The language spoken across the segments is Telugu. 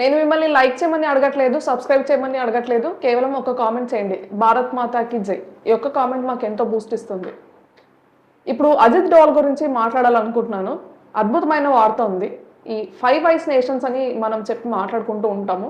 నేను మిమ్మల్ని లైక్ చేయమని అడగట్లేదు సబ్స్క్రైబ్ చేయమని అడగట్లేదు. కేవలం ఒక కామెంట్ చేయండి. భారత్ మాతాకి జై. ఈ ఒక్క కామెంట్ మాకు ఎంతో బూస్ట్ ఇస్తుంది. ఇప్పుడు అజిత్ డోల్ గురించి మాట్లాడాలనుకుంటున్నాను. అద్భుతమైన వార్త ఉంది. ఈ ఫైవ్ వైస్ నేషన్స్ అని మనం చెప్పి మాట్లాడుకుంటూ ఉంటాము.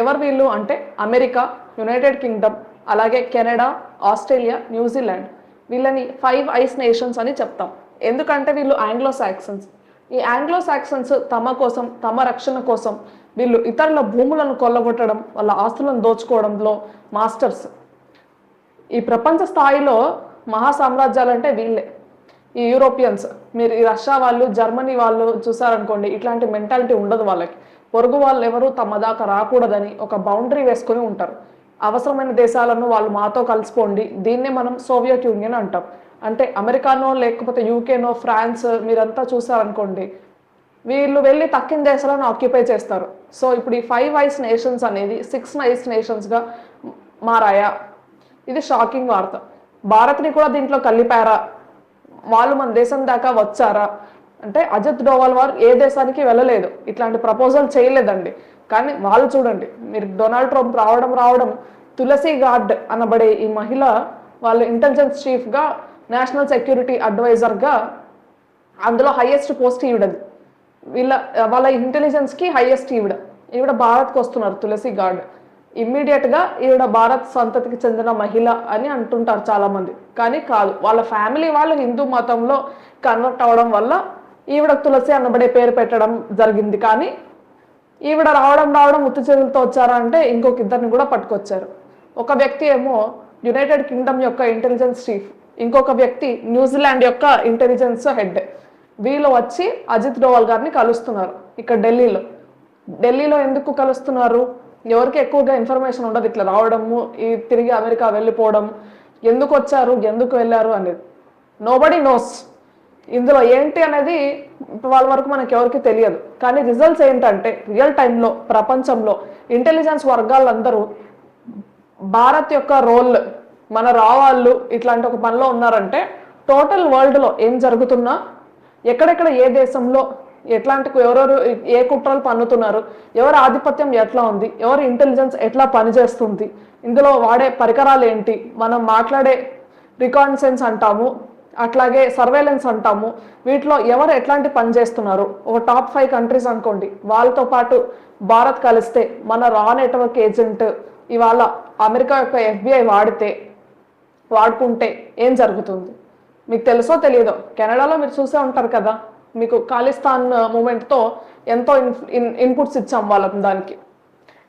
ఎవరు వీళ్ళు అంటే అమెరికా యునైటెడ్ కింగ్డమ్ అలాగే కెనడా ఆస్ట్రేలియా న్యూజిలాండ్ వీళ్ళని ఫైవ్ ఐస్ నేషన్స్ అని చెప్తాం. ఎందుకంటే వీళ్ళు ఆంగ్లో సాక్సన్స్ ఈ ఆంగ్లో సాక్సన్స్ తమ కోసం తమ రక్షణ కోసం వీళ్ళు ఇతరుల భూములను కొల్లగొట్టడం వాళ్ళ ఆస్తులను దోచుకోవడంలో మాస్టర్స్. ఈ ప్రపంచ స్థాయిలో మహా సామ్రాజ్యాలు అంటే వీళ్ళే. ఈ యూరోపియన్స్ మీరు ఈ రష్యా వాళ్ళు జర్మనీ వాళ్ళు చూసారనుకోండి ఇట్లాంటి మెంటాలిటీ ఉండదు వాళ్ళకి. పొరుగు వాళ్ళు ఎవరు తమ దాకా రాకూడదని ఒక బౌండరీ వేసుకొని ఉంటారు. అవసరమైన దేశాలను వాళ్ళు మాతో కలిసిపోండి దీన్నే మనం సోవియట్ యూనియన్ అంటాం. అంటే అమెరికానో లేకపోతే యూకేనో ఫ్రాన్స్ మీరంతా చూసారనుకోండి వీళ్ళు వెళ్ళి తక్కిన దేశాలను ఆక్యుపై చేస్తారు. సో ఇప్పుడు ఈ ఫైవ్ ఐస్ నేషన్స్ అనేది సిక్స్ ఐస్ నేషన్స్గా మారాయా? ఇది షాకింగ్ వార్త. భారత్ని కూడా దీంట్లో కలిపారా? వాళ్ళు మన దేశం దాకా వచ్చారా? అంటే అజిత్ డోవాల్ వారు ఏ దేశానికి వెళ్ళలేదు. ఇట్లాంటి ప్రపోజల్ చేయలేదండి. కానీ వాళ్ళు చూడండి మీరు డొనాల్డ్ ట్రంప్ రావడం రావడం తులసి గార్డ్ అనబడే ఈ మహిళ వాళ్ళు ఇంటెలిజెన్స్ చీఫ్గా నేషనల్ సెక్యూరిటీ అడ్వైజర్గా అందులో హైయెస్ట్ పోస్ట్ ఈవిడది. వీళ్ళ వాళ్ళ ఇంటెలిజెన్స్కి హైయెస్ట్ ఈవిడ. ఈవిడ భారత్కి వస్తున్నారు తులసి గార్డ్ ఇమ్మీడియట్గా ఈవిడ భారత్ సంతతికి చెందిన మహిళ అని అంటుంటారు చాలామంది. కానీ కాదు వాళ్ళ ఫ్యామిలీ వాళ్ళు హిందూ మతంలో కన్వర్ట్ అవ్వడం వల్ల ఈవిడ తులసి అనబడే పేరు పెట్టడం జరిగింది. కానీ ఈవిడ రావడం రావడం ఉత్తి చేతులతో వచ్చారా అంటే ఇంకొక ఇద్దరిని కూడా పట్టుకొచ్చారు. ఒక వ్యక్తి ఏమో యునైటెడ్ కింగ్డమ్ యొక్క ఇంటెలిజెన్స్ చీఫ్ ఇంకొక వ్యక్తి న్యూజిలాండ్ యొక్క ఇంటెలిజెన్స్ హెడ్ వీళ్ళు వచ్చి అజిత్ డోవాల్ గారిని కలుస్తున్నారు ఇక్కడ ఢిల్లీలో. ఢిల్లీలో ఎందుకు కలుస్తున్నారు? ఎవరికి ఎక్కువగా ఇన్ఫర్మేషన్ ఉండదు ఇట్లా రావడము ఈ తిరిగి అమెరికా వెళ్ళిపోవడం. ఎందుకు వచ్చారు? ఎందుకు వెళ్ళారు అనేది. నోబడి నోస్ ఇందులో ఏంటి అనేది వాళ్ళ వరకు మనకి ఎవరికి తెలియదు. కానీ రిజల్ట్స్ ఏంటంటే రియల్ టైంలో ప్రపంచంలో ఇంటెలిజెన్స్ వర్గాలందరూ భారత్ యొక్క రోల్ మన రావాళ్ళు ఇట్లాంటి ఒక పనిలో ఉన్నారంటే టోటల్ వరల్డ్లో ఏం జరుగుతున్నా ఎక్కడెక్కడ ఏ దేశంలో ఎట్లాంటి ఎవరెవరు ఏ కుట్రలు పన్నుతున్నారు ఎవరి ఆధిపత్యం ఎట్లా ఉంది ఎవరి ఇంటెలిజెన్స్ ఎట్లా పనిచేస్తుంది ఇందులో వాడే పరికరాలు ఏంటి మనం మాట్లాడే రికాన్సెన్స్ అంటాము అట్లాగే సర్వేలెన్స్ అంటాము వీటిలో ఎవరు ఎట్లాంటి పని చేస్తున్నారు ఒక టాప్ ఫైవ్ కంట్రీస్ అనుకోండి వాళ్ళతో పాటు భారత్ కలిస్తే మన రా నెట్వర్క్ ఏజెంట్ ఇవాళ అమెరికా యొక్క ఎఫ్బిఐ వాడితే వాడుకుంటే ఏం జరుగుతుంది? మీకు తెలుసో తెలియదో కెనడాలో మీరు చూసే ఉంటారు కదా మీకు ఖాళిస్తాన్ మూమెంట్తో ఎంతో ఇన్ ఇన్పుట్స్ ఇచ్చాం వాళ్ళ దానికి.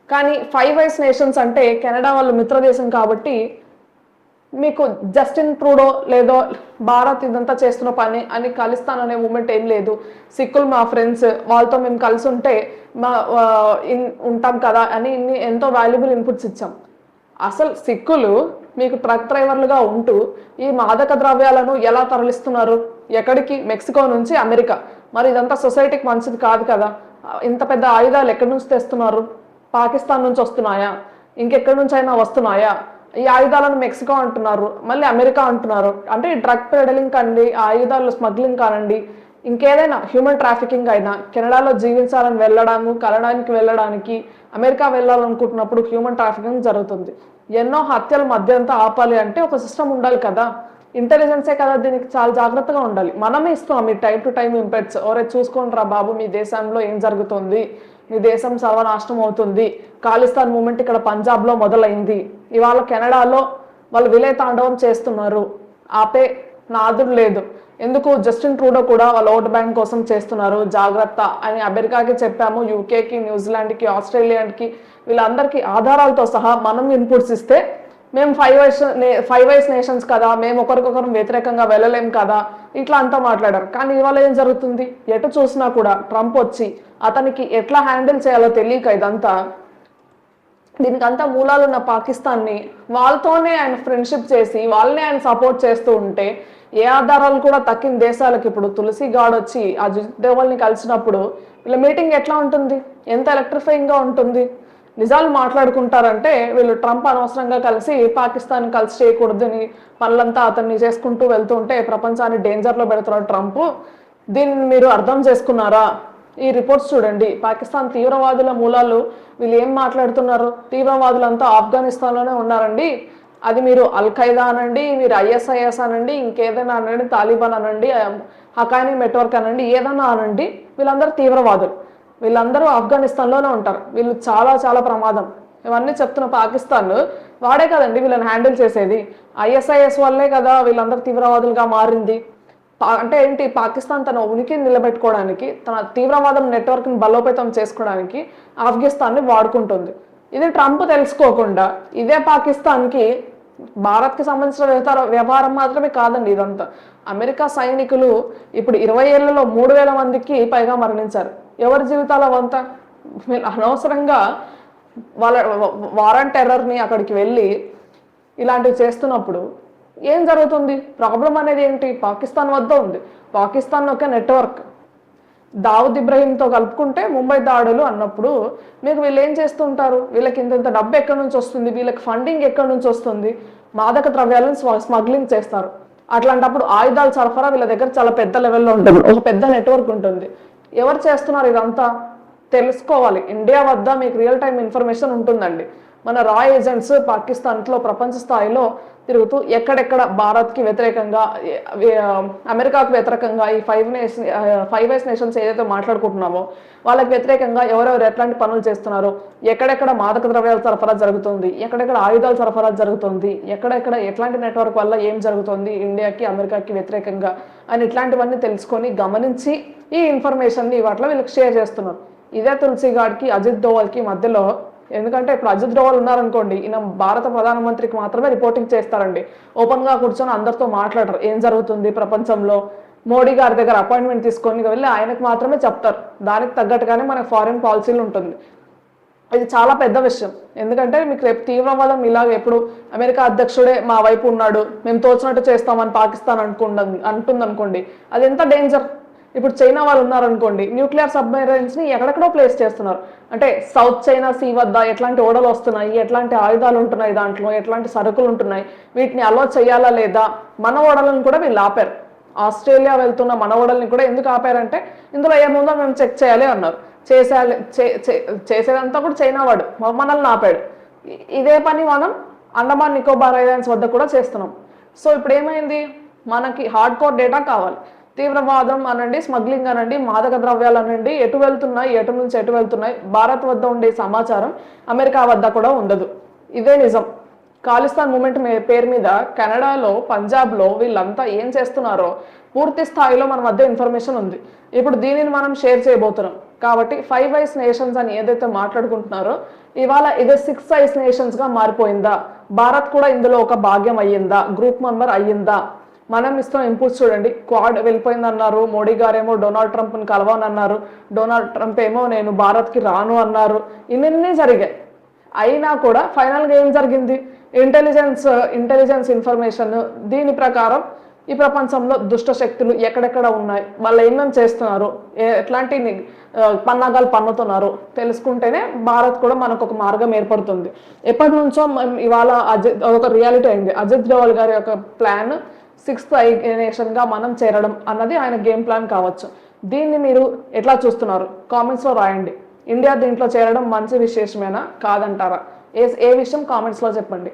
కానీ ఫైవ్ వైస్ నేషన్స్ అంటే కెనడా వాళ్ళ మిత్రదేశం కాబట్టి మీకు జస్టిన్ ట్రూడో లేదో భారత్ ఇదంతా చేస్తున్న పని అని ఖాళీస్థాన్ అనే మూమెంట్ ఏం లేదు. సిక్కులు మా ఫ్రెండ్స్ వాళ్ళతో మేము కలిసి ఉంటే మా ఇన్ ఉంటాం కదా అని ఇన్ని ఎంతో వాల్యుబుల్ ఇన్పుట్స్ ఇచ్చాం. అసలు సిక్కులు మీకు ట్రక్ డ్రైవర్లుగా ఉంటూ ఈ మాదక ద్రవ్యాలను ఎలా తరలిస్తున్నారు? ఎక్కడికి? మెక్సికో నుంచి అమెరికా. మరి ఇదంతా సొసైటీకి మంచిది కాదు కదా? ఇంత పెద్ద ఆయుధాలు ఎక్కడి నుంచి తెస్తున్నారు? పాకిస్తాన్ నుంచి వస్తున్నాయా? ఇంకెక్కడి నుంచి అయినా వస్తున్నాయా? ఈ ఆయుధాలను మెక్సికో అంటున్నారు మళ్ళీ అమెరికా అంటున్నారు. అంటే ఈ డ్రగ్ పెడలింగ్ కండి ఆయుధాలు స్మగ్లింగ్ కానండి ఇంకేదైనా హ్యూమన్ ట్రాఫికింగ్ అయినా కెనడాలో జీవించాలని వెళ్ళడము కలడానికి వెళ్ళడానికి అమెరికా వెళ్ళాలనుకుంటున్నప్పుడు హ్యూమన్ ట్రాఫికింగ్ జరుగుతుంది. ఎన్నో హత్యలు మధ్యంతా ఆపాలి అంటే ఒక సిస్టమ్ ఉండాలి కదా. ఇంటెలిజెన్సే కదా దీనికి చాలా జాగ్రత్తగా ఉండాలి. మనమే ఇస్తున్నాం మీ టైం టు టైం ఇంపెక్ట్స్ ఎవరే చూసుకోండి రా బాబు మీ దేశంలో ఏం జరుగుతుంది? మీ దేశం సర్వనాశనం అవుతుంది. ఖాళిస్తాన్ మూమెంట్ ఇక్కడ పంజాబ్లో మొదలైంది. ఇవాళ కెనడాలో వాళ్ళు విలే తాండవం చేస్తున్నారు. ఆపే నాదుడు లేదు. ఎందుకు? జస్టిన్ ట్రూడో కూడా వాళ్ళ ఓట్ బ్యాంక్ కోసం చేస్తున్నారు. జాగ్రత్త అని అమెరికాకి చెప్పాము. యూకేకి న్యూజిలాండ్కి ఆస్ట్రేలియాకి వీళ్ళందరికీ ఆధారాలతో సహా మనం ఇన్పుట్స్ ఇస్తే మేము five eyes five eyes nations కదా మేము ఒకరికొకరు వ్యతిరేకంగా వెళ్ళలేం కదా ఇట్లా అంతా మాట్లాడారు. కానీ ఇవాళ ఏం జరుగుతుంది? ఎటు చూసినా కూడా ట్రంప్ వచ్చి అతనికి ఎట్లా హ్యాండిల్ చేయాలో తెలియక ఇదంతా. దీనికి అంతా మూలాలు ఉన్న పాకిస్తాన్ని వాళ్ళతోనే ఆయన ఫ్రెండ్షిప్ చేసి వాళ్ళనే ఆయన సపోర్ట్ చేస్తూ ఉంటే ఏ ఆధారాలు కూడా తక్కిన దేశాలకు ఇప్పుడు తులసి గాడ్ వచ్చి ఆ దేవుల్ని కలిసినప్పుడు వీళ్ళ మీటింగ్ ఎట్లా ఉంటుంది? ఎంత ఎలక్ట్రిఫైయింగ్గా ఉంటుంది? నిజాలు మాట్లాడుకుంటారంటే వీళ్ళు ట్రంప్ అనవసరంగా కలిసి పాకిస్తాన్ కలిసి చేయకూడదని పనులంతా అతన్ని చేసుకుంటూ వెళ్తూ ఉంటే ప్రపంచాన్ని డేంజర్లో పెడుతున్నాడు ట్రంప్. దీన్ని మీరు అర్థం చేసుకున్నారా? ఈ రిపోర్ట్స్ చూడండి. పాకిస్తాన్ తీవ్రవాదుల మూలాలు వీళ్ళు ఏం మాట్లాడుతున్నారు? తీవ్రవాదులంతా ఆఫ్ఘనిస్తాన్లోనే ఉన్నారండి. అది మీరు అల్ ఖైదా అనండి మీరు ఐఎస్ఐఎస్ అనండి ఇంకేదైనా అనండి తాలిబాన్ అనండి హకానీ నెట్వర్క్ అనండి ఏదైనా అనండి వీళ్ళందరూ తీవ్రవాదులు. వీళ్ళందరూ ఆఫ్ఘనిస్తాన్లోనే ఉంటారు. వీళ్ళు చాలా చాలా ప్రమాదం. ఇవన్నీ చెప్తున్న పాకిస్తాన్ వాడే కదండి వీళ్ళని హ్యాండిల్ చేసేది. ఐఎస్ఐఎస్ వల్లే కదా వీళ్ళందరూ తీవ్రవాదులుగా మారింది. అంటే ఏంటి? పాకిస్తాన్ తన ఉనికిని నిలబెట్టుకోవడానికి తన తీవ్రవాదం నెట్వర్క్ని బలోపేతం చేసుకోవడానికి ఆఫ్ఘనిస్తాన్ని వాడుకుంటుంది. ఇది ట్రంప్ తెలుసుకోకుండా ఇదే పాకిస్తాన్కి భారత్కి సంబంధించిన వ్యవహార వ్యవహారం మాత్రమే కాదండి ఇదంతా. అమెరికా సైనికులు ఇప్పుడు ఇరవై ఏళ్ళలో మూడు వేల మందికి పైగా మరణించారు. ఎవరి జీవితాల వంత అనవసరంగా వాళ్ళ వారంట్ టెర్రర్ని అక్కడికి వెళ్ళి ఇలాంటివి చేస్తున్నప్పుడు ఏం జరుగుతుంది? ప్రాబ్లం అనేది ఏంటి? పాకిస్తాన్ వద్ద ఉంది. పాకిస్తాన్ ఒక నెట్వర్క్ దావుద్ ఇబ్రహీంతో కలుపుకుంటే ముంబై దాడులు అన్నప్పుడు మీకు వీళ్ళు ఏం చేస్తుంటారు? వీళ్ళకి ఇంత ఇంత డబ్బు ఎక్కడి నుంచి వస్తుంది? వీళ్ళకి ఫండింగ్ ఎక్కడి నుంచి వస్తుంది? మాదక ద్రవ్యాలను స్మగ్లింగ్ చేస్తారు. అట్లాంటప్పుడు ఆయుధాల సరఫరా వీళ్ళ దగ్గర చాలా పెద్ద లెవెల్లో ఉంటుంది. ఒక పెద్ద నెట్వర్క్ ఉంటుంది. ఎవరు చేస్తున్నారు ఇదంతా? తెలుసుకోవాలి. ఇండియా వద్ద మీకు రియల్ టైం ఇన్ఫర్మేషన్ ఉంటుందండి. మన రా ఏజెంట్స్ పాకిస్తాన్లో ప్రపంచ స్థాయిలో తిరుగుతూ ఎక్కడెక్కడ భారత్కి వ్యతిరేకంగా అమెరికాకు వ్యతిరేకంగా ఈ five nation five eyes nations ఏదైతే మాట్లాడుకుంటున్నామో వాళ్ళకి వ్యతిరేకంగా ఎవరెవరు ఎట్లాంటి పనులు చేస్తున్నారు ఎక్కడెక్కడ మాదక ద్రవ్యాల సరఫరా జరుగుతుంది ఎక్కడెక్కడ ఆయుధాల సరఫరా జరుగుతుంది ఎక్కడెక్కడ ఎట్లాంటి నెట్వర్క్ వల్ల ఏం జరుగుతుంది ఇండియాకి అమెరికాకి వ్యతిరేకంగా అని ఇట్లాంటివన్నీ తెలుసుకొని గమనించి ఈ ఇన్ఫర్మేషన్ని వాటిలో వీళ్ళకి షేర్ చేస్తున్నారు. ఇదే తులసి గాడికి అజిత్ దోవల్కి మధ్యలో ఎందుకంటే ఇప్పుడు అజిత్ డోవల్ ఉన్నారనుకోండి ఈయన భారత ప్రధానమంత్రికి మాత్రమే రిపోర్టింగ్ చేస్తారండి. ఓపెన్గా కూర్చొని అందరితో మాట్లాడరు. ఏం జరుగుతుంది ప్రపంచంలో? మోడీ గారి దగ్గర అపాయింట్మెంట్ తీసుకొని వెళ్ళి ఆయనకు మాత్రమే చెప్తారు. దానికి తగ్గట్టుగానే మనకు ఫారిన్ పాలసీలు ఉంటుంది. ఇది చాలా పెద్ద విషయం. ఎందుకంటే మీకు రేపు తీవ్రవాదం ఇలాగ ఎప్పుడు అమెరికా అధ్యక్షుడే మా వైపు ఉన్నాడు మేము తోచినట్టు చేస్తామని పాకిస్తాన్ అనుకుంటుంది అంటుంది అనుకోండి అది ఎంత డేంజర్ ఇప్పుడు చైనా వాళ్ళు ఉన్నారనుకోండి న్యూక్లియర్ సబ్మెరైన్స్ని ఎక్కడెక్కడో ప్లేస్ చేస్తున్నారు. అంటే సౌత్ చైనా సీ వద్ద ఎట్లాంటి ఓడలు వస్తున్నాయి ఎట్లాంటి ఆయుధాలు ఉంటున్నాయి దాంట్లో ఎట్లాంటి సరుకులు ఉంటున్నాయి వీటిని అలో చేయాలా లేదా మన ఓడలను కూడా వీళ్ళు ఆపారు. ఆస్ట్రేలియా వెళ్తున్న మన ఓడల్ని కూడా ఎందుకు ఆపారంటే ఇందులో ఏముందో మేము చెక్ చేయాలి అన్నారు. చేసేయాలి చే- చే- చేసేదంతా కూడా చైనా వాడు మనల్ని ఆపాడు. ఇదే పని మనం అండమాన్ నికోబార్ ఐలాండ్స్ వద్ద కూడా చేస్తున్నాం. సో ఇప్పుడు ఏమైంది? మనకి హార్డ్ కోర్ డేటా కావాలి. తీవ్రవాదం అనండి స్మగ్లింగ్ అనండి మాదక ద్రవ్యాలు అనండి. ఎటు వెళ్తున్నాయి ఎటు నుంచి ఎటు వెళ్తున్నాయి భారత్ వద్ద ఉండే సమాచారం అమెరికా వద్ద కూడా ఉండదు. ఇదే నిజం. ఖాళిస్తాన్ మూమెంట్ పేరు మీద కెనడాలో పంజాబ్లో వీళ్ళంతా ఏం చేస్తున్నారో పూర్తి స్థాయిలో మన మధ్య ఇన్ఫర్మేషన్ ఉంది. ఇప్పుడు దీనిని మనం షేర్ చేయబోతున్నాం. కాబట్టి ఫైవ్ ఐస్ నేషన్స్ అని ఏదైతే మాట్లాడుకుంటున్నారో ఇవాళ ఇదే సిక్స్ ఐస్ నేషన్స్గా మారిపోయిందా? భారత్ కూడా ఇందులో ఒక భాగ్యం అయ్యిందా? గ్రూప్ మెంబర్ అయ్యిందా? మనం ఇస్తున్న ఇన్పుట్స్ చూడండి. క్వాడ్ వెళ్ళిపోయింది అన్నారు మోడీ గారేమో డొనాల్డ్ ట్రంప్ని కలవనన్నారు. డొనాల్డ్ ట్రంప్ ఏమో నేను భారత్కి రాను అన్నారు. ఇన్ని జరిగాయి. అయినా కూడా ఫైనల్గా ఏం జరిగింది? ఇంటెలిజెన్స్ ఇంటెలిజెన్స్ ఇన్ఫర్మేషన్ దీని ప్రకారం ఈ ప్రపంచంలో దుష్ట శక్తులు ఎక్కడెక్కడ ఉన్నాయి? వాళ్ళు ఏమేమి చేస్తున్నారు? ఎట్లాంటి పన్నాగాలు పన్నుతున్నారు? తెలుసుకుంటేనే భారత్ కూడా మనకు ఒక మార్గం ఏర్పడుతుంది. ఎప్పటి నుంచో మనం ఇవాళ అజిత్ ఒక రియాలిటీ అయింది. అజిత్ డోవల్ గారి యొక్క ప్లాన్ సిక్స్త్ ఐనేషన్గా నేషన్గా మనం చేరడం అన్నది ఆయన గేమ్ ప్లాన్ కావచ్చు. దీన్ని మీరు ఎట్లా చూస్తున్నారు? కామెంట్స్లో రాయండి. ఇండియా దీంట్లో చేరడం మంచి విశేషమేనా? కాదంటారా? ఏ ఏ విషయం కామెంట్స్లో చెప్పండి.